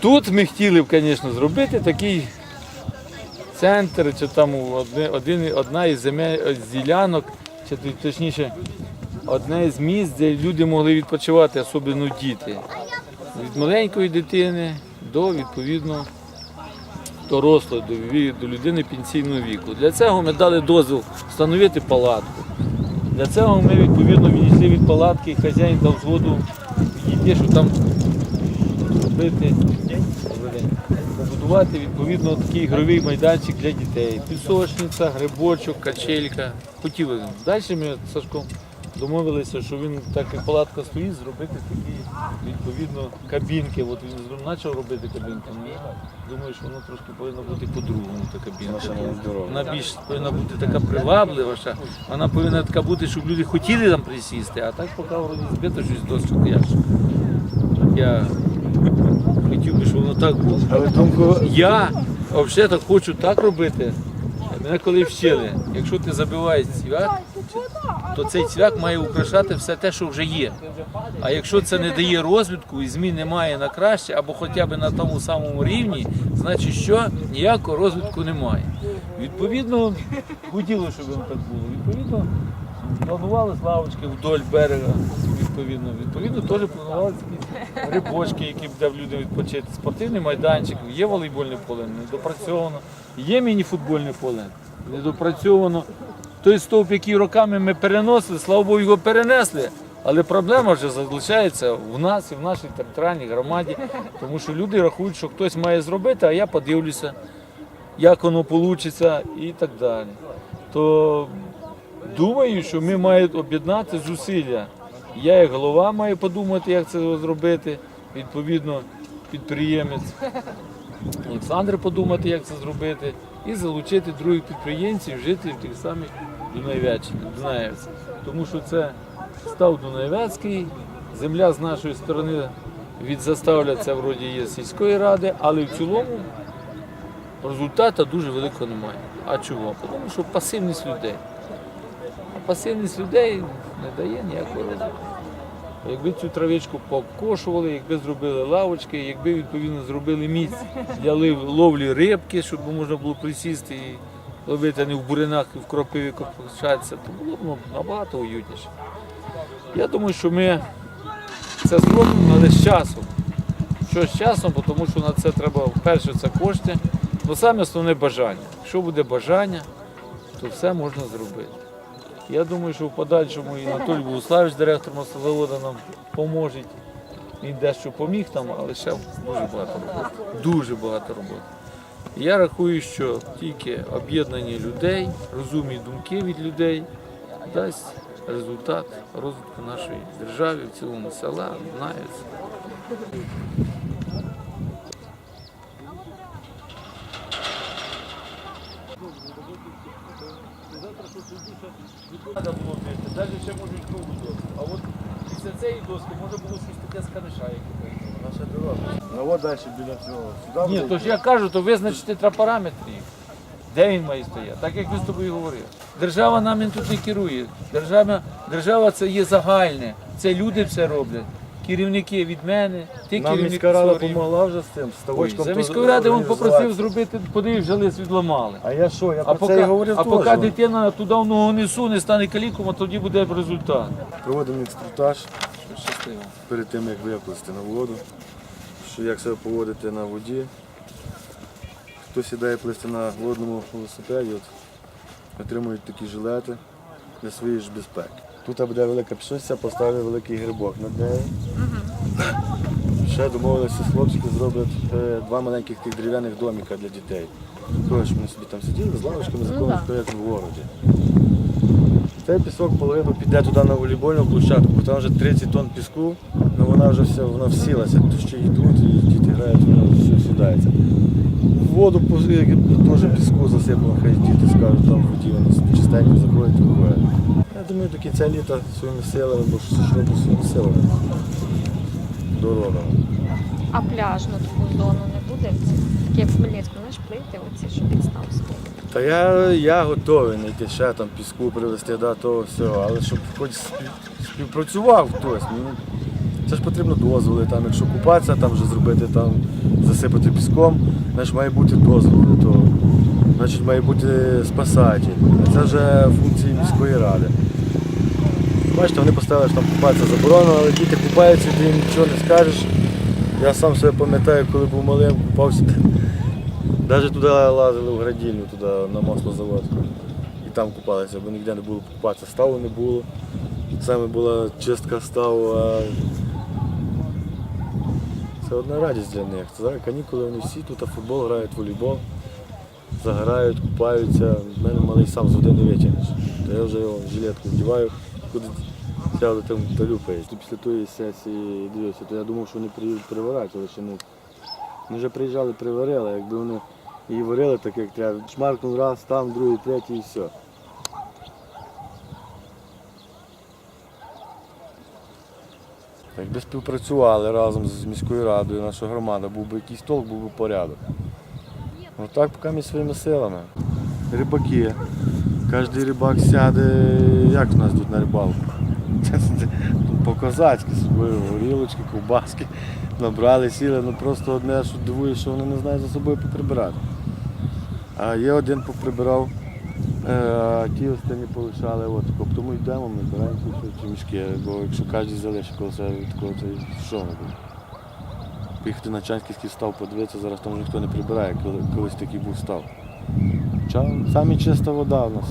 Тут ми хотіли б, звісно, зробити такий центр, чи там один, одна із земель ділянок, чи точніше, одне з місць, де люди могли відпочивати, особливо діти. Від маленької дитини до відповідно дорослої, до, людини пенсійного віку. Для цього ми дали дозвіл встановити палатку. Для цього ми відповідно відійшли від палатки, хазяїн дав згоду що там робити, побудувати відповідно такий ігровий майданчик для дітей. Пісочниця, грибочок, качелька. Хотіли. Далі ми з Сашком домовилися, що він, так як палатка стоїть, зробити такі відповідно кабінки. От він почав робити кабінки. Ну, я думаю, що воно трошки повинно бути по-другому, та кабінка. Вона більш повинна бути така привабливіша, вона повинна така бути, щоб люди хотіли там присісти, а так поки вроді збито щось досить. Я хотів би, щоб воно так було. Але думку Я взагалі так хочу так робити. Мене коли вчили, якщо ти забиваєш цвях, то цей цвях має украшати все те, що вже є. А якщо це не дає розвитку і змін немає на краще, або хоча б на тому самому рівні, значить що ніякого розвитку немає. Відповідно, хотілося, щоб воно так було. Відповідно, планували лавочки вдоль берега. Відповідно, відповідно, теж планували такі рибочки, які б дав людям відпочити. Спортивний майданчик, є волейбольне поле, недопрацьовано, є мініфутбольне поле, недопрацьовано. Той стовп, який роками ми переносили, слава Богу, його перенесли. Але проблема вже залишається в нас і в нашій територіальній громаді, тому що люди рахують, що хтось має зробити, а я подивлюся, як воно вийде і так далі. То думаю, що ми маємо об'єднати зусилля. Я як голова маю подумати, як це зробити. Відповідно, підприємець Олександр подумати, як це зробити, і залучити других підприємців, жителів тих самих Дунаєвців. Тому що це став Дунаєвецький, земля з нашої сторони від це вроді є сільської ради, але в цілому результату дуже великого немає. А чого? Тому що пасивність людей. Пасивність людей не дає ніякого розвитку. Якби цю травичку покошували, якби зробили лавочки, якби відповідно зробили місць для ловлі рибки, щоб можна було присісти і ловити а не в буринах і в кропиві копчатися, то було б ну, набагато уютніше. Я думаю, що ми це зробимо, але з часом. Що з часом, тому що на це треба перше це кошти, ну саме основне бажання. Якщо буде бажання, то все можна зробити. Я думаю, що в подальшому і Анатолій Богуславович, директор маслозаводу, нам поможе. Він дещо поміг там, але ще дуже багато роботи. Дуже багато роботи. Я рахую, що тільки об'єднання людей, розумні думки від людей дасть результат розвитку нашої держави, в цілому села, Дунаєць. Треба було бити, навіть ще можуть другу доску. А от після цієї доски може було щось таке з камеша, яке наша дорога. Ну от далі біля цього. Сюди Ні, то ж я кажу, то визначити треба параметри. Де він має стояти? Так як ви з тобою говорили. Держава нами тут не керує. Держава, держава це є загальне. Це люди все роблять. Керівники від мене, ти Нам керівник міська рада допомогла вже з цим ставочком. За то міської ради він організувати. попросив зробити, подивись, вже лист відламали. А я що, я А про це і поки, говорив а теж. поки дитина туди в ногу не суне, стане каліком, а тоді буде результат. Проводимо інструктаж Щасливо. перед тим, як виплисти на воду, що як себе поводити на воді. Хто сідає плисти на водному велосипеді, от, отримують такі жилети для своєї ж безпеки. Тут буде велика пшиця, поставили великий грибок над нею. Ще домовилися з хлопчики, зроблять е, два маленьких тих дерев'яних доміка для дітей. Також ми собі там сиділи з лавочками, з якогось як в городі. Цей пісок половину піде туди на волейбольну площадку, бо там вже 30 тонн піску, ну вона вже все, вона всілася, то ще йдуть, і діти грають, вона все сідається. Воду теж піску засипано, хай діти скажуть, там в воді вони собі чистенько. Я думаю, до кінця літа своїми силами, бо що ж робить своїми силами. Доробимо. А пляжну таку зону не буде? Таке як в Хмельницькому, знаєш, плити оці, що підстав скільки. Та я, я готовий знайти ще там піску привезти до того всього, але щоб хоч спів, співпрацював хтось. Ну, це ж потрібно дозволи, там, якщо купатися, там вже зробити там засипати піском, значить має бути дозвіл для того. Значить має бути спасатель. Це вже функції міської ради. Бачите, вони поставили, що там купатися заборонено, але діти купаються, ти їм нічого не скажеш. Я сам себе пам'ятаю, коли був малим, купався. Навіть туди лазили в градільню, туди на маслозавод. І там купалися, бо ніде не було купатися. Ставу не було. Саме була чистка ставу. А... Це одна радість для них. Зараз канікули вони всі тут а футбол грають, волейбол, загорають, купаються. У мене малий сам з години. То я вже його в жилетку вдіваю, куди сяду там та люпає. Після тої сесії дивився, то я думав, що вони приїдуть приварати, але ще не. Вони вже приїжджали, приварили, якби вони її варили так, як треба. Шмаркнув раз, там, другий, третій і все. Якби співпрацювали разом з міською радою, наша громада, був би якийсь толк, був би порядок. Ну так поки ми своїми силами. Рибаки. Кожен рибак сяде, як у нас тут на рибалку. По-козацьки собою, горілочки, ковбаски набрали, сіли, ну просто одне, що дивує, що вони не знають за собою поприбирати. А є один поприбирав, е, а ті останні полишали, от, тому йдемо, ми тут ці мішки, бо якщо кожен залишить коло від такого, то що будемо? Поїхати на Чанський став, подивитися, зараз там ніхто не прибирає, коли колись такий був став. Самі чиста вода у нас.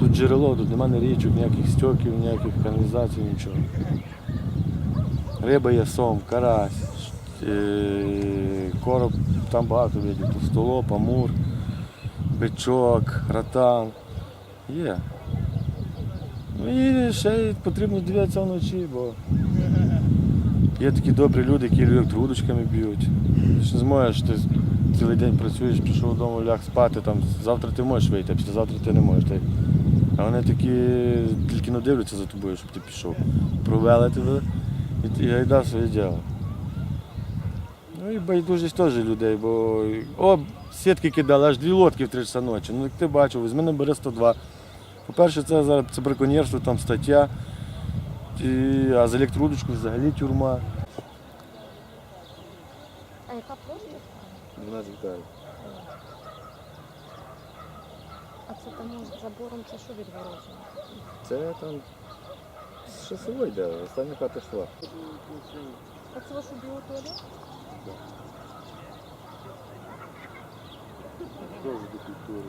Тут джерело, тут немає річок, ніяких стьоків, ніяких каналізацій, нічого. Риба є сом, карась, е, короб, там багато видів, товстолоб, амур, бичок, ратан. Є. Ну і ще потрібно дивитися вночі, бо є такі добрі люди, які електрудочками б'ють. Ти ж не зможеш, ти цілий день працюєш, пішов додому, ляг спати, там, завтра ти можеш вийти, а післязавтра ти не можеш. Ти- А вони такі тільки не дивляться за тобою, щоб ти пішов. Провели тебе і ти гайда своє діло. Ну і байдужість теж людей, бо о, сітки кидали, аж дві лодки в 3 часа ночі. Ну як ти бачив, візьми набери 102. По-перше, це це браконьєрство, там стаття, і, а за електрудочку взагалі тюрма. 12 гектарів. А це там забором це що відгороджено? Це там ще село йде, остання хата села. А це вашу біотуалет? Дуже до культури.